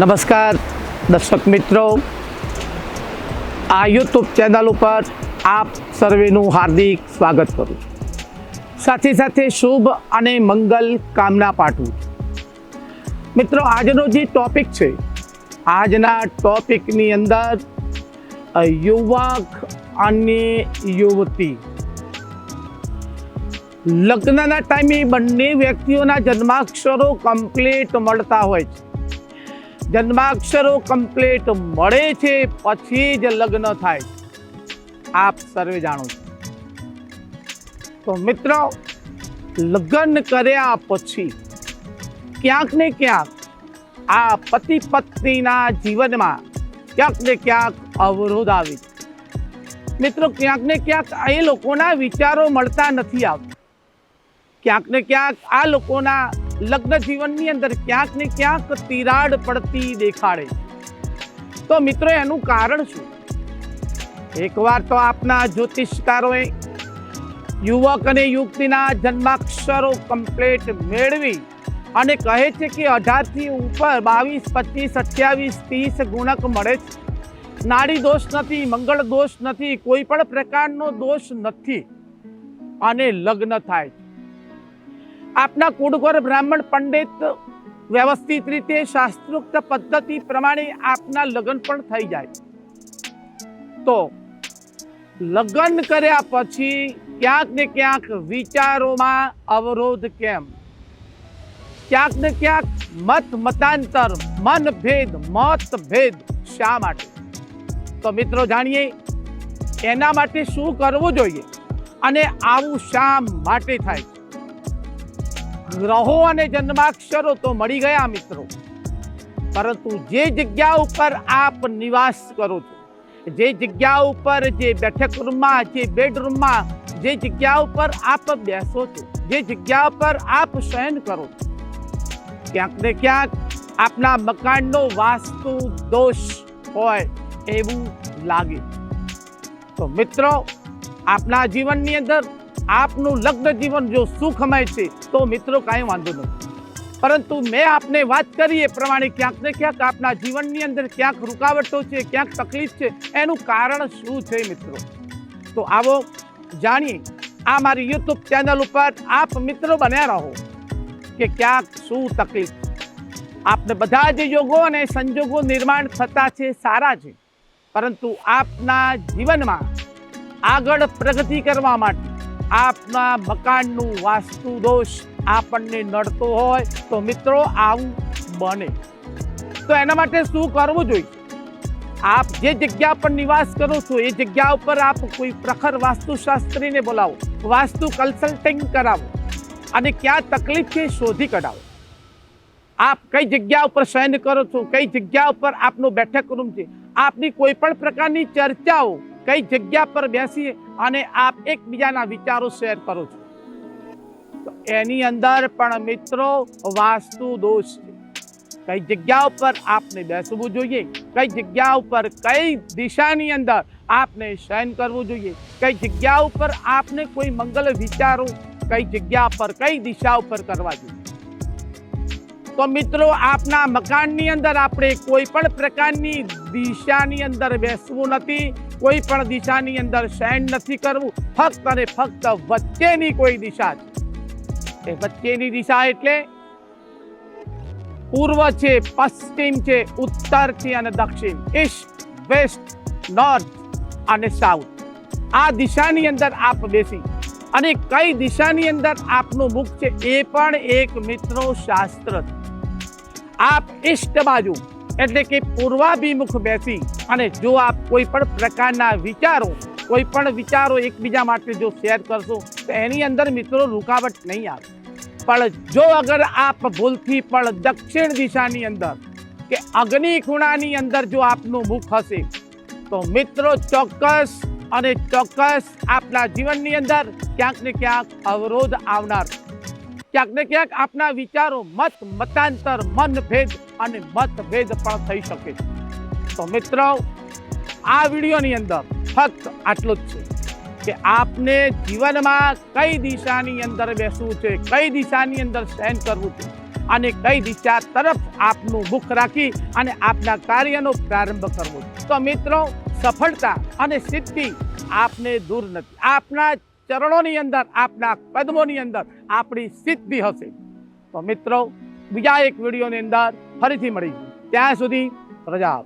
નમસ્કાર, દર્શક મિત્રો. આ યુટ્યુબ ચેનલ ઉપર આપ સર્વેનું હાર્દિક સ્વાગત કરું સાથે સાથે શુભ અને મંગલ કામના પાઠવું મિત્રો, આજનો જે ટોપિક છે, આજના ટોપિકની અંદર યુવક અને યુવતી. લગ્નના ટાઈમે બંને વ્યક્તિઓના જન્માક્ષરો કમ્પ્લીટ મળતા હોય છે. જન્માક્ષરો કમ્પ્લીટ મળે છે, પછી જ લગ્ન થાય. આપ સર્વે જાણો છો. તો મિત્રો, લગ્ન કર્યા પછી ક્યાંક ને ક્યાંક આ પતિ પત્નીના જીવનમાં ક્યાંક ને ક્યાંક અવરોધ આવે મિત્રો, ક્યાંક ને ક્યાંક એ લોકોના વિચારો મળતા નથી આવતા. ક્યાંક ને ક્યાંક આ લોકોના લગ્ન જીવનની અંદર ક્યાંક ને ક્યાંક તિરાડ પડતી દેખાડે તો મિત્રો, એનું કારણ શું? એકવાર તો આપના જ્યોતિષકારોએ યુવક અને યુવતીના જન્માક્ષરો કમ્પ્લીટ મેળવી અને કહે છે કે અઢારથી ઉપર બાવીસ, પચીસ, અઠ્યાવીસ, ત્રીસ ગુણક મળે છે. નાડી દોષ નથી, મંગળ દોષ નથી, કોઈ પણ પ્રકારનો દોષ નથી. અને લગ્ન થાય છે. આપના કુળગોર બ્રાહ્મણ પંડિત વ્યવસ્થિત રીતે શાસ્ત્રોક્ત પદ્ધતિ પ્રમાણે આપના લગ્ન પણ થઈ જાય. તો લગ્ન કર્યા પછી ક્યાંક ને ક્યાંક વિચારોમાં અવરોધ કેમ? ક્યાંક ને ક્યાંક મત મતાંતર, મનભેદ, મતભેદ શા માટે? તો મિત્રો જાણીએ, એના માટે શું કરવું જોઈએ અને આવું શા માટે થાય? ગ્રહો અને જન્માક્ષરો તો મળી ગયા મિત્રો. પરંતુ જે જગ્યા ઉપર આપ નિવાસ કરો છો, જે જગ્યા ઉપર જે બેઠક રૂમમાં જે બેડરૂમમાં, જે જગ્યા ઉપર આપ બેસો છો, જે જગ્યા ઉપર આપ શયન કરો છો, ક્યાંક ને ક્યાંક આપના મકાનનો વાસ્તુ દોષ હોય એવું લાગે. તો મિત્રો, આપના જીવનની અંદર આપનું લગ્ન જીવન જો સુખમય છે, તો મિત્રો કાંઈ વાંધો નથી. પરંતુ મેં આપને વાત કરી એ પ્રમાણે ક્યાંક ને ક્યાંક આપના જીવનની અંદર ક્યાંક રૂકાવટો છે, ક્યાંક તકલીફ છે, એનું કારણ શું છે મિત્રો? તો આવો જાણીએ. આ મારી યુટ્યુબ ચેનલ ઉપર આપ મિત્રો બન્યા રહો કે ક્યાંક શું તકલીફ. આપને બધા જ યોગો અને સંજોગો નિર્માણ થતા છે, સારા છે. પરંતુ આપના જીવનમાં આગળ પ્રગતિ કરવા માટે આપના મકાનનું વાસ્તુ દોષ આપણને નડતો હોય તો મિત્રો આવું બને. તો એના માટે શું કરવું જોઈએ? આપ જે જગ્યા પર નિવાસ કરો છો, એ જગ્યા ઉપર આપ કોઈ પ્રખર વાસ્તુશાસ્ત્રીને બોલાવો, વાસ્તુ કન્સલ્ટિંગ કરાવો અને ક્યાં તકલીફ છે શોધી કઢાવો. આપ કઈ જગ્યા ઉપર શયન કરો છો, કઈ જગ્યા ઉપર આપનો બેઠક રૂમ છે, આપની કોઈ પણ પ્રકારની ચર્ચાઓ કઈ જગ્યા પર બેસી અને આપ એકબીજાના વિચારો શેર કરો છો? એની અંદર પણ મિત્રો વાસ્તુ દોષ છે. કઈ જગ્યા ઉપર આપને બેસવું જોઈએ? કઈ જગ્યા ઉપર કઈ દિશાની અંદર આપને શયન કરવું જોઈએ? કઈ જગ્યા ઉપર આપને કોઈ મંગલ વિચારો? કઈ જગ્યા પર કઈ દિશા ઉપર કરવા જોઈએ? તો મિત્રો આપના મકાનની અંદર આપણે કોઈ પણ પ્રકારની દિશાની અંદર બેસવું નથી. કોઈ પણ દિશાની અંદર સેન્ડ નથી કરવું. ફક્ત અને ફક્ત વચ્ચેની કોઈ દિશા છે. એ વચ્ચેની દિશા એટલે પૂર્વ છે, પશ્ચિમ છે, ઉત્તર છે અને દક્ષિણ. ઈસ્ટ વેસ્ટ નોર્થ અને સાઉથ આ દિશાની અંદર આપ બેસી. અને કઈ દિશાની અંદર આપનું મુખ છે એ પણ એક મિત્રો શાસ્ત્ર આપ ઈષ્ટ બાજુ એટલે કે પૂર્વાભિમુખ બેસી અને જો આપ કોઈ પણ પ્રકારના વિચારો, કોઈ પણ વિચારો એકબીજા માટે જો શેર કરશો, તો એની અંદર મિત્રો રૂકાવટ નહીં આવે. પણ જો અગર આપ ભૂલથી પણ દક્ષિણ દિશાની અંદર કે અગ્નિ ખૂણાની અંદર જો આપનું મુખ હશે, તો મિત્રો ચોક્કસ અને ચોક્કસ આપના જીવનની અંદર ક્યાંક ને ક્યાંક અવરોધ આવનાર ક્યાંક ને ક્યાંક આપના વિચારો મત, મતાંતર, મનભેદ અને મતભેદ પણ થઈ શકે છે. તો મિત્રો આ વિડીયોની અંદર ફક્ત આટલું જ છે કે આપને જીવનમાં કઈ દિશાની અંદર બેસવું છે, કઈ દિશાની અંદર સહન કરવું છે અને કઈ દિશા તરફ આપનું મુખ રાખી અને આપના કાર્યનો પ્રારંભ કરવો તો મિત્રો, સફળતા અને સિદ્ધિ આપને દૂર નથી. આપના ચરણોની અંદર, આપના કદમોની અંદર આપણી સિદ્ધિ હશે. તો મિત્રો, બીજા એક વિડીયોની અંદર ફરીથી મળીશું. ત્યાં સુધી રજા